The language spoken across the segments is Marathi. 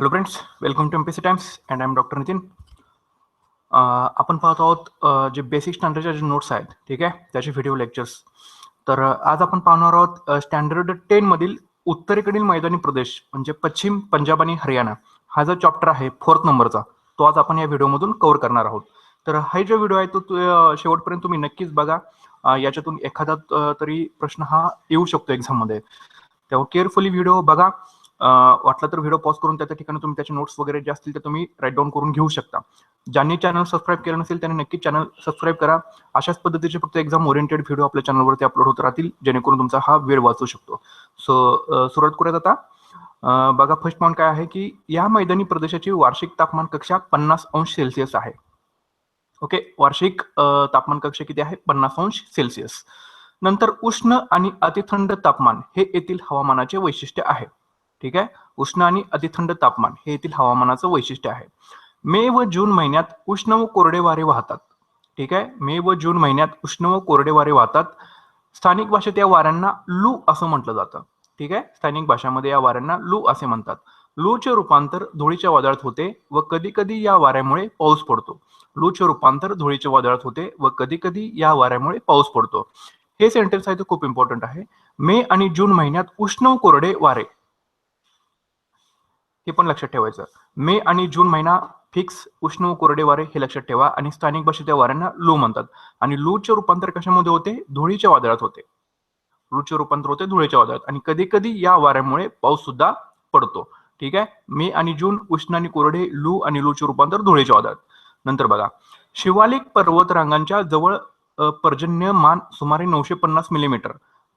Hello friends welcome to MPC Times and I am doctor Nitin आपण पाहत आहोत uh, जे बेसिक स्टँडर्डच्या जे नोट्स आहेत ठीक आहे? त्याचे व्हिडिओ लेक्चर्स तर uh, आज आपण पाहणार आहोत uh, स्टँडर्ड टेनमधील उत्तरेकडील मैदानी प्रदेश म्हणजे पश्चिम पंजाब आणि हरियाणा. हा जो चॅप्टर आहे फोर्थ नंबरचा तो आज आपण या व्हिडिओमधून कव्हर करणार आहोत. तर हा जो व्हिडिओ आहे तो शेवटपर्यंत तुम्ही नक्कीच बघा. याच्यातून एखादा तरी प्रश्न हा येऊ शकतो एक्झाममध्ये तेव्हा केअरफुली व्हिडिओ बघा. वाटलं तर व्हिडिओ पॉज करून त्या त्या ठिकाणी तुम्ही त्याचे नोट्स वगैरे जे असतील ते तुम्ही राईट डाऊन करून घेऊ शकता. ज्यांनी चॅनल सबस्क्राईब केलं नसेल त्यांनी नक्की चॅनल सबस्क्राईब करा. अशाच पद्धतीचे फक्त एक्झाम ओरिएंटेड व्हिडिओ आपल्या चॅनलवरती अपलोड होत राहतील जेणेकरून तुमचा हा वेळ वाचू शकतो. सो सुरुवात करूयात आता. बघा फर्स्ट पॉईंट काय आहे की या मैदानी प्रदेशाची वार्षिक तापमान कक्षा पन्नास अंश सेल्सिअस आहे. ओके वार्षिक तापमान कक्षा किती आहे? पन्नास अंश सेल्सिअस नंतर उष्ण आणि अतिथंड तापमान हे येथील हवामानाचे वैशिष्ट्य आहे. ठीक आहे? उष्ण आणि अतिथंड तापमान हे येथील हवामानाचं वैशिष्ट्य आहे. मे व जून महिन्यात उष्ण व कोरडे वारे वाहतात. ठीक आहे? मे व जून महिन्यात उष्ण व कोरडे वारे वाहतात. स्थानिक भाषेत या वाऱ्यांना लू असं म्हटलं जातं. ठीक आहे? स्थानिक भाषामध्ये या वाऱ्यांना लू असे म्हणतात. लूचे रूपांतर धुळीच्या वादळात होते व कधी कधी या वाऱ्यामुळे पाऊस पडतो. लूचे रूपांतर धुळीच्या वादळात होते व कधी कधी या वाऱ्यामुळे पाऊस पडतो. हे सेंटेन्स आहे ते खूप इम्पॉर्टंट आहे. मे आणि जून महिन्यात उष्ण व कोरडे वारे हे पण लक्षात ठेवायचं. मे आणि जून महिना फिक्स उष्ण व कोरडे वारे हे लक्षात ठेवा आणि स्थानिक भाषेच्या वाऱ्यांना लू म्हणतात. आणि लूचे रूपांतर कशामध्ये होते? धुळीच्या वादळात होते. लूचे रूपांतर होते धुळीच्या वादळात आणि कधी कधी या वाऱ्यामुळे पाऊस सुद्धा पडतो. ठीक आहे? मे आणि जून उष्ण आणि कोरडे लू आणि लूचे रूपांतर धुळीच्या वादळात. नंतर बघा. शिवालिक पर्वतरांगांच्या जवळ पर्जन्य मान सुमारे नऊशे पन्नास मिलीमीटर.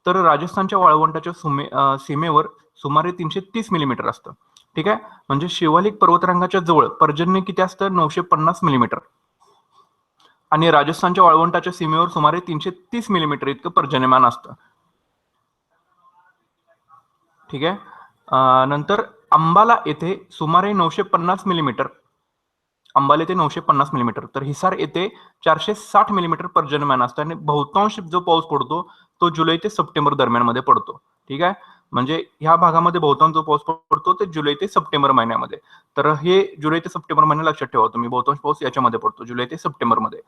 तर राजस्थानच्या वाळवंटाच्या सुमे सीमेवर सुमारे तीनशे तीस मिलीमीटर असतं. ठीक आहे? म्हणजे शिवालिक पर्वतरांगाच्या जवळ पर्जन्य किती असतं? नऊशे पन्नास मिलीमीटर आणि राजस्थानच्या वाळवंटाच्या सीमेवर सुमारे तीनशे तीस मिलीमीटर इतकं पर्जन्यमान असतं. ठीक आहे? नंतर अंबाला येथे सुमारे नऊशे पन्नास मिलीमीटर अंबाला येथे नऊशे पन्नास मिलीमीटर तर हिसार येथे चारशे साठ मिलीमीटर पर्जन्यमान असतं. आणि बहुतांश जो पाऊस पडतो तो जुलै ते सप्टेंबर दरम्यानमध्ये पडतो. ठीक आहे? म्हणजे ह्या भागामध्ये बहुतांश जो पाऊस पडतो ते जुलै ते सप्टेंबर महिन्यामध्ये. तर हे जुलै ते सप्टेंबर महिना लक्षात ठेवा तुम्ही बहुतांश पाऊस याच्यामध्ये पडतो जुलै ते सप्टेंबरमध्ये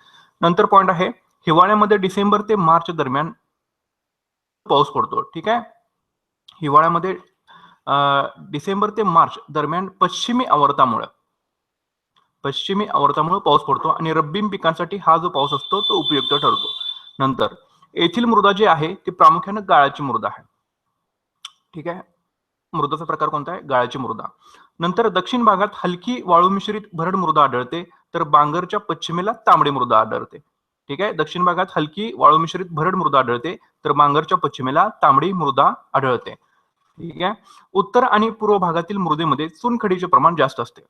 नंतर पॉईंट आहे हिवाळ्यामध्ये डिसेंबर ते मार्च दरम्यान पाऊस पडतो ठीक आहे? हिवाळ्यामध्ये डिसेंबर ते मार्च दरम्यान पश्चिमी आवर्तामुळे पश्चिमी आवर्तामुळे पाऊस पडतो आणि रब्बी पिकांसाठी हा जो पाऊस असतो तो उपयुक्त ठरतो. नंतर येथील मृदा जी आहे ती प्रामुख्याने गाळाची मृदा आहे. ठीक आहे? मृदाचा प्रकार कोणता आहे? गाळाची मृदा. नंतर दक्षिण भागात हलकी वाळू मिश्रित भरड मृदा आढळते तर बांगरच्या पश्चिमेला तांबडी मृदा आढळते. ठीक आहे? दक्षिण भागात हलकी वाळू मिश्रित भरड मृदा आढळते तर बांगरच्या पश्चिमेला तांबडी मृदा आढळते. ठीक आहे? उत्तर आणि पूर्व भागातील मृदेमध्ये चुनखडीचे प्रमाण जास्त असते.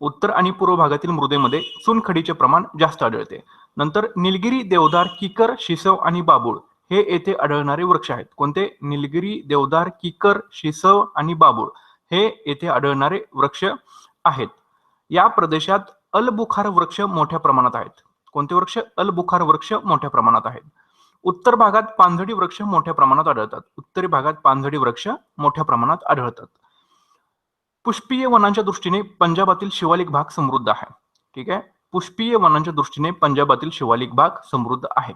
उत्तर आणि पूर्व भागातील मृदेमध्ये चुनखडीचे प्रमाण जास्त आढळते. नंतर निलगिरी देवदार किकर शिसव आणि बाबूळ. हे येथे आढळणारे वृक्ष आहेत. कोणते? निलगिरी देवदार किकर शिसव आणि बाबूळ हे येथे आढळणारे वृक्ष आहेत. या प्रदेशात अलबुखार वृक्ष मोठ्या प्रमाणात आहेत. कोणते वृक्ष? अलबुखार वृक्ष मोठ्या प्रमाणात आहेत. उत्तर भागात पानझडी वृक्ष मोठ्या प्रमाणात आढळतात. उत्तरी भागात पानझडी वृक्ष मोठ्या प्रमाणात आढळतात. पुष्पीय वनांच्या दृष्टीने पंजाबातील शिवालिक भाग समृद्ध आहे. ठीक आहे? पुष्पीय वनांच्या दृष्टीने पंजाबातील शिवालिक भाग समृद्ध आहे.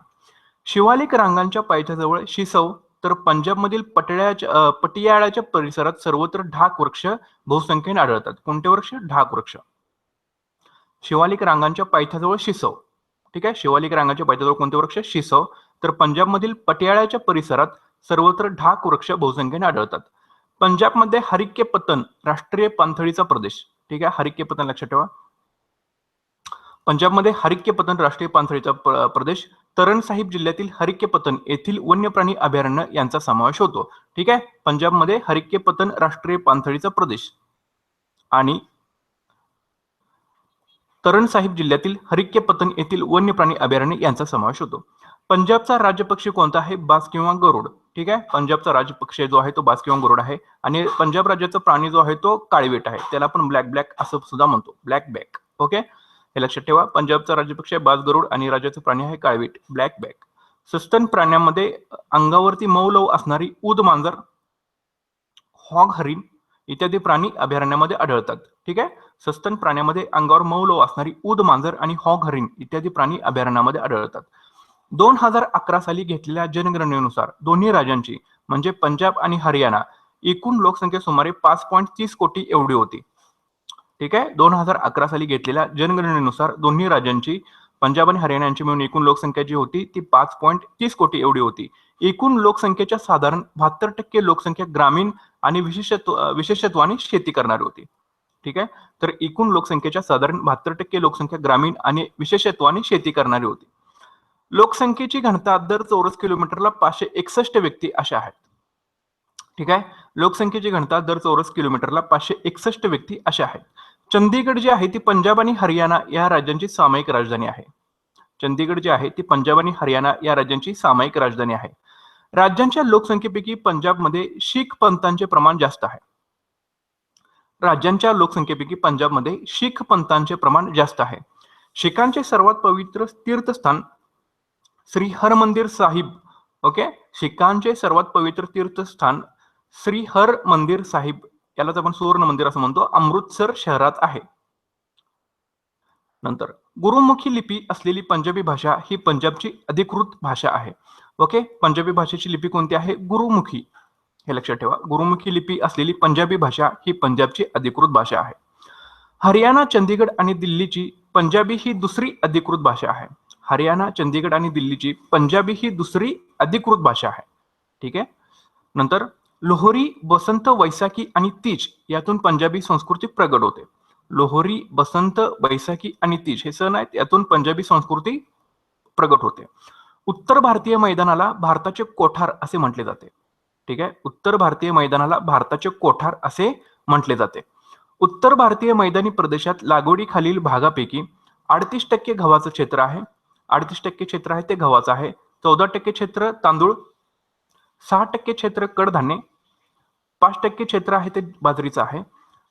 शिवालिक रांगांच्या पायथ्याजवळ शिसव तर पंजाबमधील पटड्याच्या पटियाळाच्या परिसरात सर्वत्र ढाक वृक्ष बहुसंख्येने आढळतात. कोणते वृक्ष? ढाक वृक्ष. शिवालिक रांगांच्या पायथ्याजवळ शिसव. ठीक आहे? शिवालिक रांगांच्या पायथ्याजवळ कोणते वृक्ष? शिसव. तर पंजाबमधील पटियाळाच्या परिसरात सर्वत्र ढाक वृक्ष बहुसंख्येने आढळतात. पंजाबमध्ये हरिक्य पतन राष्ट्रीय पाणथळीचा प्रदेश. ठीक आहे? हरिक्य पतन लक्षात ठेवा. पंजाबमध्ये हरिक्य पतन राष्ट्रीय पाणथळीचा प्रदेश. तरण साहिब जिल्ह्यातील हरिक्यपतन येथील वन्य प्राणी अभयारण्य यांचा समावेश होतो. ठीक आहे? पंजाबमध्ये हरिक्यपतन राष्ट्रीय पाणथळीचा प्रदेश. आणि तरण साहिब जिल्ह्यातील हरिक्यपतन येथील वन्य प्राणी अभयारण्य यांचा समावेश होतो. पंजाबचा राजपक्षी कोणता आहे? बास किंवा गरुड. ठीक आहे? पंजाबचा राज्यपक्षी जो आहे तो बास किंवा गरुड आहे. आणि पंजाब राज्याचा प्राणी जो आहे तो काळवेट आहे. त्याला आपण ब्लॅक ब्लॅक असं सुद्धा म्हणतो. Black back. ओके? हे लक्षात ठेवा. पंजाबचा राज्य आहे बाज गरुड आणि राज्याचा प्राणी आहे काळवीट ब्लॅक बॅक सस्तन प्राण्यांमध्ये अंगावरती मऊ लव असणारी उद मांजर हॉग हरिण इत्यादी प्राणी अभयारण्यामध्ये आढळतात. ठीक आहे? सस्तन प्राण्यामध्ये अंगावर मऊ असणारी उद मांजर आणि हॉग हरिण इत्यादी प्राणी अभयारण्यामध्ये आढळतात. दोन हजार अकरा साली घेतलेल्या जनगणनेनुसार दोन्ही राज्यांची म्हणजे पंजाब आणि हरियाणा एकूण लोकसंख्या सुमारे पाच पॉईंट तीस कोटी एवढी होती. ठीक आहे? दोन हजार अकरा साली घेतलेल्या जनगणनेनुसार दोन्ही राज्यांची पंजाब आणि हरियाणा यांची मिळून एकूण लोकसंख्या जी होती ती पाच पॉईंट तीस कोटी एवढी होती. एकूण लोकसंख्येच्या साधारण बहात्तर टक्के लोकसंख्या ग्रामीण आणि विशेषत्व विशेषत्वाने शेती करणारी होती. ठीक आहे? तर एकूण लोकसंख्येच्या साधारण बहात्तर टक्के लोकसंख्या ग्रामीण आणि विशेषत्वाने शेती करणारी होती. लोकसंख्येची घनता दर चौरस किलोमीटरला पाचशे एकसष्ट व्यक्ती अशा आहेत. ठीक आहे? लोकसंख्येची घनता दर चौरस किलोमीटरला पाचशे एकसष्ट व्यक्ती अशा आहेत. चंदीगड जी आहे ती पंजाब आणि हरियाणा या राज्यांची सामायिक राजधानी आहे. चंदीगड जी आहे ती पंजाब आणि हरियाणा या राज्यांची सामायिक राजधानी आहे. राज्यांच्या लोकसंख्येपैकी पंजाबमध्ये शीख पंथांचे प्रमाण जास्त आहे. राज्यांच्या लोकसंख्येपैकी पंजाबमध्ये शीख पंथांचे प्रमाण जास्त आहे. शिखांचे सर्वात पवित्र तीर्थस्थान श्री हरमंदिर साहिब ओके? शिखांचे सर्वात पवित्र तीर्थस्थान श्री हर मंदिर साहिब यालाच आपण सुवर्ण मंदिर असं म्हणतो. अमृतसर शहरात आहे. नंतर गुरुमुखी लिपी असलेली पंजाबी भाषा ही पंजाबची अधिकृत भाषा आहे. ओके? पंजाबी भाषेची लिपी कोणती आहे? गुरुमुखी. हे लक्षात ठेवा. गुरुमुखी लिपी असलेली पंजाबी भाषा ही पंजाबची अधिकृत भाषा आहे. हरियाणा चंदीगड आणि दिल्लीची पंजाबी ही दुसरी अधिकृत भाषा आहे. हरियाणा चंदीगड आणि दिल्लीची पंजाबी ही दुसरी अधिकृत भाषा आहे. ठीक आहे? नंतर लोहरी बसंत वैसाखी आणि तीज यातून पंजाबी संस्कृती प्रगट होते. लोहरी बसंत बैसाखी आणि तीज हे सण आहेत यातून पंजाबी संस्कृती प्रगट होते. उत्तर भारतीय मैदानाला भारताचे कोठार असे म्हटले जाते. ठीक आहे? उत्तर भारतीय मैदानाला भारताचे कोठार असे म्हटले जाते. उत्तर भारतीय मैदानी प्रदेशात लागवडीखालील भागापैकी अडतीस टक्के गव्हाचं क्षेत्र आहे. अडतीस टक्के क्षेत्र आहे ते गव्हाचं आहे. चौदा टक्के क्षेत्र तांदूळ सहा टक्के क्षेत्र कडधान्य पाच टक्के क्षेत्र आहे ते बाजरीचं आहे.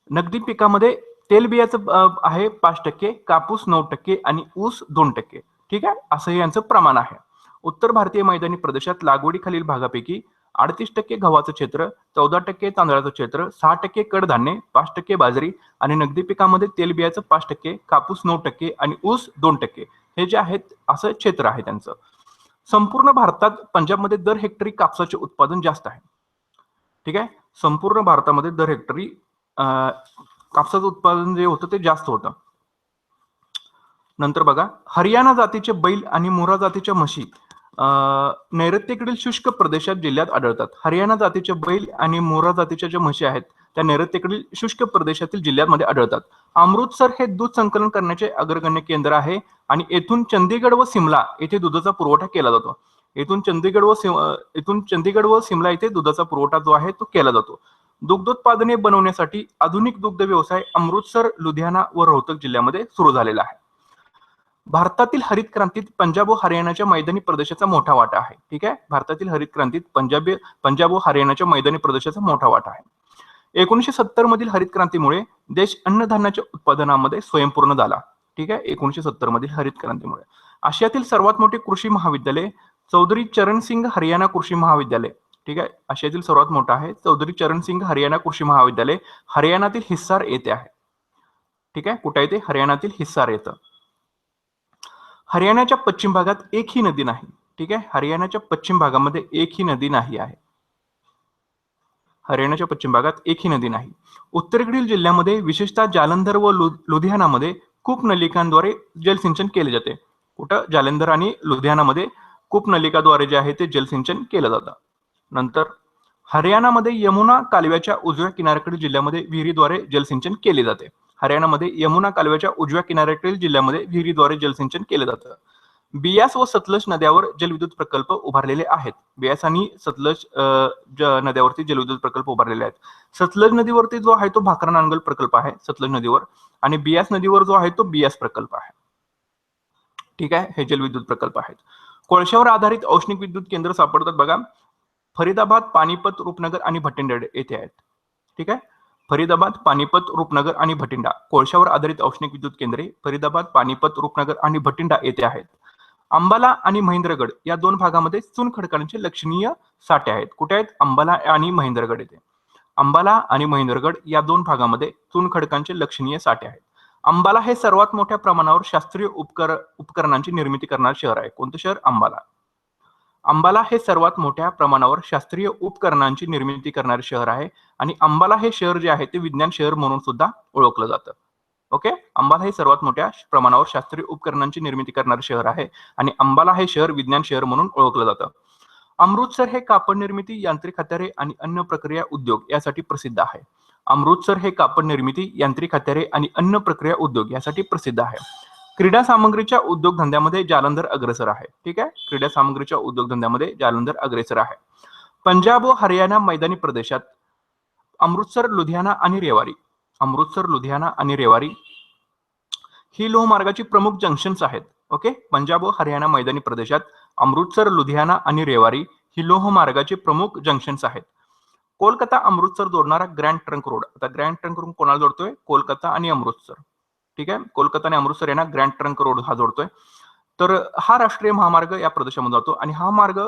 नगदी पिकामध्ये तेलबियाचं आहे पाच टक्के कापूस नऊ टक्के आणि ऊस दोन टक्के. ठीक आहे? असं यांचं प्रमाण आहे. उत्तर भारतीय मैदानी प्रदेशात लागवडीखालील भागापैकी अडतीस टक्के गव्हाचं क्षेत्र चौदा टक्के तांदळाचं क्षेत्र सहा टक्के कडधान्य पाच टक्के बाजरी आणि नगदी पिकामध्ये तेलबियाचं पाच टक्के कापूस नऊ टक्के आणि ऊस दोन टक्के. हे जे आहेत असं क्षेत्र आहे त्यांचं. संपूर्ण भारतात पंजाबमध्ये दर हेक्टरी कापसाचे उत्पादन जास्त आहे. ठीक आहे? संपूर्ण भारतामध्ये दर हेक्टरी कापसाचं उत्पादन जे होतं ते जास्त होतं. नंतर बघा हरियाणा जातीचे बैल आणि मोरा जातीच्या म्हशी नैऋत्येकडील शुष्क प्रदेशात जिल्ह्यात आढळतात. हरियाणा जातीचे बैल आणि मोरा जातीच्या ज्या म्हशी आहेत त्या नैऋत्येकडील शुष्क प्रदेशातील जिल्ह्यामध्ये आढळतात. अमृतसर हे दूध संकलन करण्याचे अग्रगण्य केंद्र आहे आणि येथून चंदीगड व सिमला येथे दुधाचा पुरवठा केला जातो. येथून चंदीगड व येथून चंदीगड व सिमला येथे दुधाचा पुरवठा जो आहे तो केला जातो. दुग्धोत्पादने बनवण्यासाठी आधुनिक दुग्ध व्यवसाय अमृतसर लुधियाना व रोहतक जिल्ह्यामध्ये सुरू झालेला आहे. भारतातील हरित क्रांतीत पंजाब व हरियाणाच्या मैदानी प्रदेशाचा मोठा वाटा आहे. ठीक आहे? भारतातील हरित क्रांतीत पंजाबी पंजाब व हरियाणाच्या मैदानी प्रदेशाचा मोठा वाटा आहे. एकोणीशे सत्तर मधील हरित क्रांतीमुळे देश अन्नधान्याच्या उत्पादनामध्ये स्वयंपूर्ण झाला. ठीक आहे? एकोणीशे सत्तर मधील हरित क्रांतीमुळे आशियातील सर्वात मोठे कृषी महाविद्यालय चौधरी चरण सिंग हरियाणा कृषी महाविद्यालय. ठीक आहे? आशियातील सर्वात मोठा आहे चौधरी चरण सिंग हरियाणा कृषी महाविद्यालय. हरियाणातील हिस्सार येथे आहे. ठीक आहे? कुठे येते हरियाणातील हिस्सार येतं. हरियाणाच्या पश्चिम भागात एकही नदी नाही. ठीक आहे? हरियाणाच्या पश्चिम भागामध्ये एकही नदी नाही आहे. हरियाणाच्या पश्चिम भागात एकही नदी नाही. उत्तरेकडील जिल्ह्यामध्ये विशेषतः जालंधर व लुधियानामध्ये कूप नलिकांद्वारे जलसिंचन केले जाते. कुठं? जालंधर आणि लुधियानामध्ये कूप नलिकाद्वारे जे आहे ते जलसिंचन केलं जातं. नंतर हरियाणामध्ये यमुना कालव्याच्या उजव्या किनाऱ्याकडील जिल्ह्यामध्ये विहिरीद्वारे जलसिंचन केले जाते. हरियाणामध्ये यमुना कालव्याच्या उजव्या किनाऱ्याकडील जिल्ह्यामध्ये विहिरीद्वारे जलसिंचन केलं जातं. बियास व सतलज नद्यावर जलविद्युत प्रकल्प उभारलेले आहेत. बियास आणि सतलज नद्यावरती जलविद्युत प्रकल्प उभारलेले आहेत. सतलज नदीवरती जो आहे तो भाकरा नांगल प्रकल्प आहे सतलज नदीवर. आणि बियास नदीवर जो आहे तो बियास प्रकल्प आहे. ठीक आहे? हे जलविद्युत प्रकल्प आहेत. कोळशावर आधारित औष्णिक विद्युत केंद्र सापडतात बघा. फरीदाबाद पानिपत रूपनगर आणि भटिंडा येथे आहेत. ठीक आहे? फरीदाबाद पानिपत रूपनगर आणि भटिंडा. कोळशावर आधारित औष्णिक विद्युत केंद्रे फरीदाबाद पानिपत रूपनगर आणि भटिंडा येथे आहेत. अंबाला आणि महेंद्रगड या दोन भागामध्ये चुन खडकांचे लक्षणीय साठे आहेत. कुठे आहेत? अंबाला आणि महेंद्रगड येथे. अंबाला आणि महेंद्रगड या दोन भागामध्ये चुनखडकांचे लक्षणीय साठे आहेत. अंबाला हे सर्वात मोठ्या प्रमाणावर शास्त्रीय उपकर उपकरणांची निर्मिती करणारे शहर आहे. कोणतं शहर? अंबाला. अंबाला हे सर्वात मोठ्या प्रमाणावर शास्त्रीय उपकरणांची निर्मिती करणारे शहर आहे आणि अंबाला हे शहर जे आहे ते विज्ञान शहर म्हणून सुद्धा ओळखलं जातं. ओके? अंबाला हे सर्वात मोठ्या प्रमाणावर शास्त्रीय उपकरणांची निर्मिती करणारे शहर आहे आणि अंबाला हे शहर विज्ञान शहर म्हणून ओळखलं जातं. अमृतसर हे कापड निर्मिती यांत्रिक हत्यारे आणि अन्न प्रक्रिया उद्योग यासाठी प्रसिद्ध आहे. अमृतसर हे कापड निर्मिती यांत्रिक हत्यारे आणि अन्न प्रक्रिया उद्योग यासाठी प्रसिद्ध आहे. क्रीडा सामग्रीच्या उद्योगधंद्यामध्ये जालंधर अग्रेसर आहे. ठीक आहे? क्रीडा सामग्रीच्या उद्योगधंद्यामध्ये जालंधर अग्रेसर आहे. पंजाब व हरियाणा मैदानी प्रदेशात अमृतसर लुधियाना आणि रेवारी अमृतसर लुधियाना आणि रेवारी ही लोहमार्गाची प्रमुख जंक्शन्स आहेत. ओके पंजाब व हरियाणा मैदानी प्रदेशात अमृतसर लुधियाना आणि रेवारी ही लोहमार्गाची प्रमुख जंक्शन्स आहेत. कोलकाता अमृतसर जोडणारा ग्रँड ट्रंक रोड आता ग्रँड ट्रंक रोड कोणाला जोडतोय? कोलकाता आणि अमृतसर. ठीक आहे? कोलकाता आणि अमृतसर यांना ग्रँड ट्रंक रोड हा जोडतोय. तर हा राष्ट्रीय महामार्ग या प्रदेशामध्ये जातो आणि हा मार्ग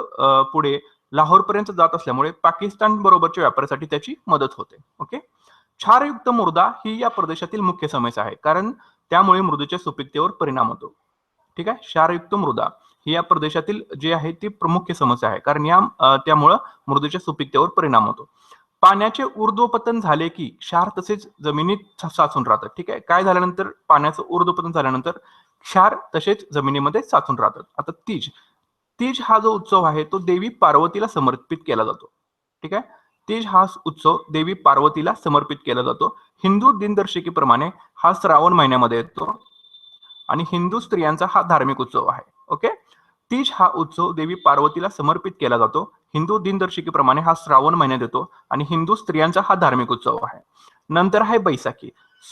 पुढे लाहोरपर्यंत जात असल्यामुळे पाकिस्तान बरोबरच्या व्यापारासाठी त्याची मदत होते. ओके क्षारयुक्त मृदा ही या प्रदेशातील मुख्य समस्या आहे. कारण त्यामुळे मृदेच्या सुपीकतेवर परिणाम होतो. ठीक आहे? क्षारयुक्त मृदा ही या प्रदेशातील जे आहे ती प्रमुख समस्या आहे. कारण या त्यामुळं मृदेच्या सुपीकतेवर परिणाम होतो. पाण्याचे ऊर्ध्वपतन झाले की क्षार तसेच जमिनीत साचून राहतात. ठीक आहे? काय झाल्यानंतर? पाण्याचं ऊर्ध्वपतन झाल्यानंतर क्षार तसेच जमिनीमध्ये साचून राहतात. आता तीज. तीज हा जो उत्सव आहे तो देवी पार्वतीला समर्पित केला जातो. ठीक आहे? तीज हा उत्सव देवी पार्वतीला समर्पित केला जातो. हिंदू दिनदर्शिकेप्रमाणे हा श्रावण महिन्यामध्ये येतो. आणि हिंदू स्त्रियांचा हा धार्मिक उत्सव आहे. ओके? तीज हा उत्सव देवी पार्वतीला समर्पित केला जातो. हिंदू दिनदर्शिकेप्रमाणे हा श्रावण महिन्यात येतो. आणि हिंदू स्त्रियांचा हा धार्मिक उत्सव आहे. नंतर आहे बैसाखी.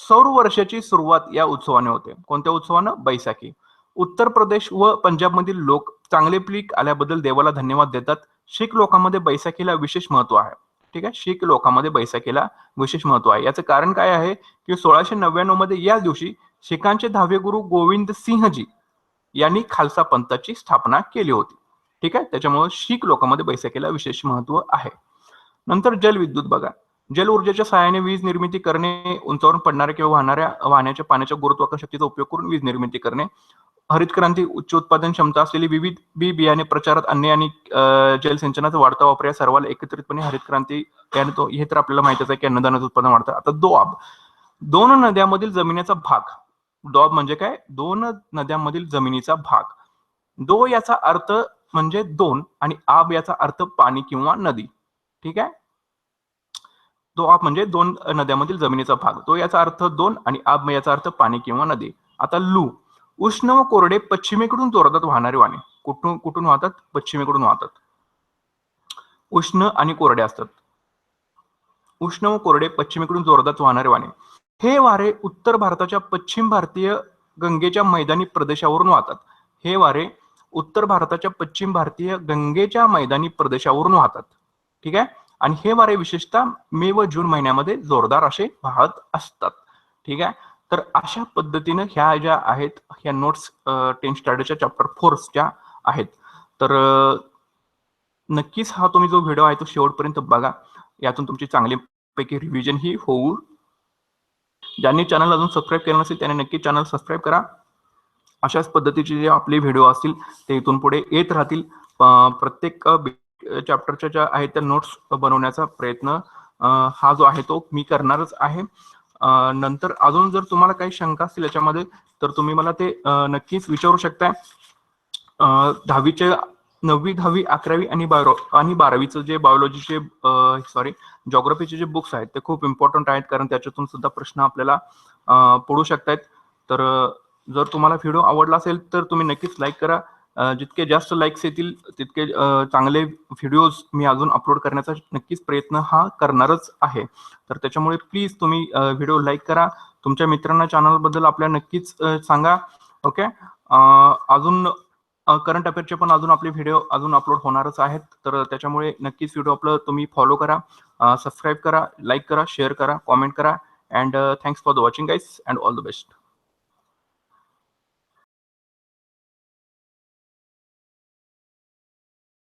सौर वर्षाची सुरुवात या उत्सवाने होते. कोणत्या उत्सवानं? बैसाखी. उत्तर प्रदेश व पंजाबमधील लोक चांगले पीक आल्याबद्दल देवाला धन्यवाद देतात. शीख लोकांमध्ये बैसाखीला विशेष महत्त्व आहे. ठीक आहे? शीख लोकांमध्ये बैसाखीला विशेष महत्त्व आहे. याचं कारण काय आहे की सोळाशे नव्याण्णवमध्ये याच दिवशी शिखांचे दहावे गुरु गोविंद सिंहजी यांनी खालसा पंथाची स्थापना केली होती. ठीक आहे? त्याच्यामुळे शीख लोकांमध्ये बैसाखीला विशेष महत्त्व आहे. नंतर जलविद्युत बघा. जल ऊर्जेच्या सहाय्याने वीज निर्मिती करणे उंचावरून पडणाऱ्या किंवा वाहणाऱ्या वाहण्याच्या पाण्याच्या गुरुत्वाकर्षण शक्तीचा उपयोग करून वीज निर्मिती करणे हरित क्रांती उच्च उत्पादन क्षमता असलेली विविध बी बियाणे प्रचारात आणणे आणि जलसिंचनाचा वाढता वापर या सर्वाला एकत्रितपणे हरित क्रांती याने तो हे तर आपल्याला माहितीच आहे की अन्नदानाचं उत्पादन वाढतं. आता दोआब. दोन नद्यांमधील जमिनीचा भाग. डॉब म्हणजे काय? दोन नद्यांमधील जमिनीचा भाग. दो याचा अर्थ म्हणजे दोन आणि आब याचा अर्थ पाणी किंवा नदी. ठीक आहे? दो आब म्हणजे दोन नद्यांमधील जमिनीचा भाग. तो याचा अर्थ दोन आणि आब याचा अर्थ पाणी किंवा नदी. आता लू. उष्ण व कोरडे पश्चिमेकडून जोरदार वाहणारे वाणे. कुठून कुठून वाहतात? पश्चिमेकडून वाहतात. उष्ण आणि कोरडे असतात. उष्ण व कोरडे पश्चिमेकडून जोरदार वाहणारे वाणे. हे वारे उत्तर भारताच्या पश्चिम भारतीय गंगेच्या मैदानी प्रदेशावरून वाहतात. हे वारे उत्तर भारताच्या पश्चिम भारतीय गंगेच्या मैदानी प्रदेशावरून वाहतात. ठीक आहे? आणि हे वारे विशेषतः मे व जून महिन्यामध्ये जोरदार असे वाहत असतात. ठीक आहे? तर अशा पद्धतीनं ह्या ज्या आहेत ह्या नोट्स टेन स्टँडर्डच्या चॅप्टर फोर्सच्या आहेत. तर नक्कीच हा तुम्ही जो व्हिडिओ आहे तो शेवटपर्यंत बघा. यातून तुमची चांगली पैकी रिव्हिजन ही होऊ. ज्यांनी चॅनल अजून सबस्क्राईब केलं नसेल त्याने नक्की चॅनल सबस्क्राईब करा. अशाच पद्धतीचे जे आपले व्हिडिओ असतील ते इथून पुढे येत राहतील. प्रत्येक चॅप्टरच्या ज्या आहेत त्या नोट्स बनवण्याचा प्रयत्न हा जो आहे तो मी करणारच आहे. नंतर अजून जर तुम्हाला काही शंका असतील याच्यामध्ये तर तुम्ही मला ते नक्कीच विचारू शकताय. दहावीचे नववी दहावी अकरावी आणि बारो आणि बारावीचं जे बायोलॉजीचे सॉरी जॉग्रफीचे जे बुक्स आहेत ते खूप इम्पॉर्टंट आहेत कारण त्याच्यातून सुद्धा प्रश्न आपल्याला पडू शकतायत. तर जर तुम्हाला व्हिडिओ आवडला असेल तर तुम्ही नक्कीच लाईक करा. जितके जास्त लाईक्स येतील तितके चांगले व्हिडिओज मी अजून अपलोड करण्याचा नक्कीच प्रयत्न हा करणारच आहे. तर त्याच्यामुळे प्लीज तुम्ही व्हिडिओ लाईक करा. तुमच्या मित्रांना चॅनलबद्दल आपल्या नक्कीच सांगा. ओके अजून करंट अफेअरचे पण अजून आपले व्हिडिओ अजून अपलोड होणारच आहेत. तर त्याच्यामुळे नक्कीच व्हिडिओ आपलं तुम्ही फॉलो करा. सबस्क्राईब करा लाईक करा शेअर करा कॉमेंट करा. And thanks for the watching guys and all the best